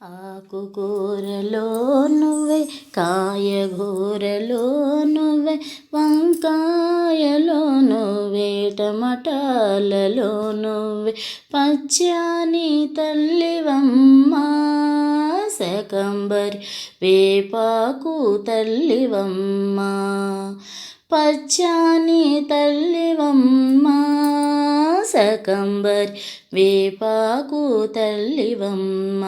ఆకుకూరలో నువ్వే కాయగూరలో నువ్వే వంకాయలో నువ్వే టమాటాలలో నువ్వే పచ్చాని తల్లివమ్మా శకంబరి వేపాకు తల్లివమ్మా పచ్చాని తల్లివమ్మా శకంబరి వేపాకు తల్లివమ్మ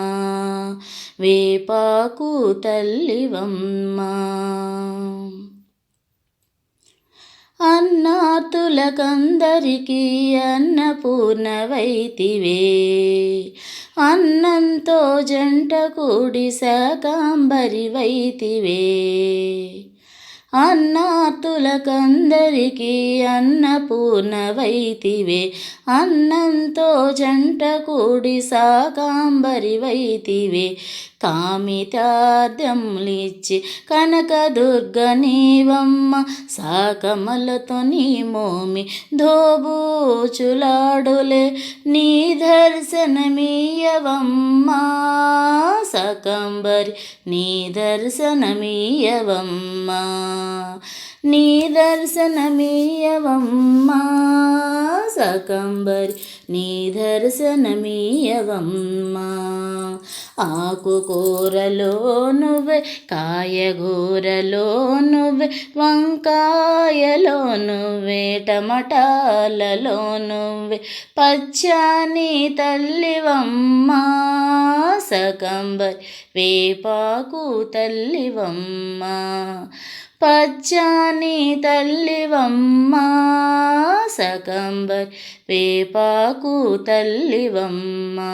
వేపాకు తల్లివమ్మా. అన్నాతులకందరికీ అన్నపూర్ణవైతివే అన్నంతో జంట కూడి సకాంబరి వైతివే అన్నాతులకందరికీ అన్నపూర్ణవైతివే. అన్నంతో జంట కూడి సాకాంబరి వైతివే కామితార్థములిచ్చి కనకదుర్గ నీవమ్మ సాకమలతో నీ మోమి ధోబూచులాడులే. నీ దర్శనమీయవమ్మా. సకంబరి నీ దర్శనమీయవమ్మా నీ దర్శనమీయవమ్మా. సకంబరి నీ దర్శనమీయవమ్మా. ఆకుకూరలో నువ్వే కాయగూరలో నువ్వే వంకాయలో నువ్వే టమటాలలో నువ్వే పచ్చని తల్లివమ్మా. సకంబర్ వేపాకు తల్లివమ్మా. పచ్చని తల్లివమ్మా సకంబర్ వేపాకు తల్లివమ్మా.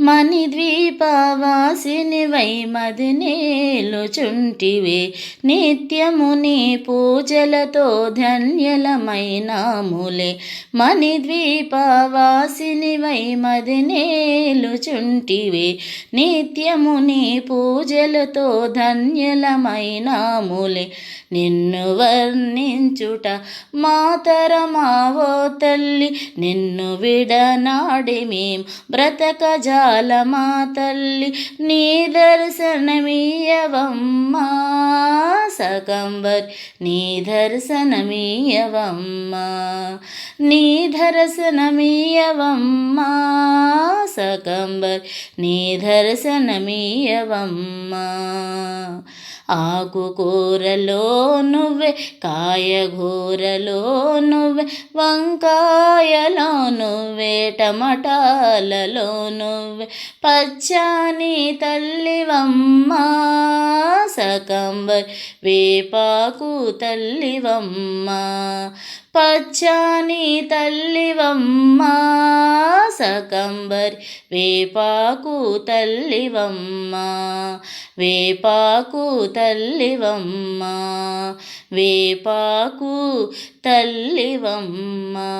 మణిద్వీపవాసినివై మదినేలుచుంటివే నిత్యము నీ పూజలతో ధన్యలమైనాములే. వైమది మదినేలుచుంటివే నిత్యము నీ పూజలతో ధన్యలమైనాములే. నిన్ను వర్ణించుట మాతరమావో తల్లి నిన్ను విడనాడి మేం. బ్రతకజాలమా తల్లి నీ దర్శనమీయవమ్మా సకంబర్ నీ దర్శనమీయవమ్మా నీ దర్శనమీయవమ్మా సకంబర్ నీ దర్శనమీయవమ్మా ఆకుకూరలో నువ్వే కాయగూరలో నువ్వే వంకాయలో నువ్వే టమటాలలో నువ్వే పచ్చాని తల్లివమ్మ సకంబర్ వేపాకు తల్లివమ్మా పచ్చాని తల్లివమ్మా. సకంబర్ వేపాకు తల్లివమ్మా వేపాకు తల్లివమ్మ వేపాకు తల్లివమ్మా.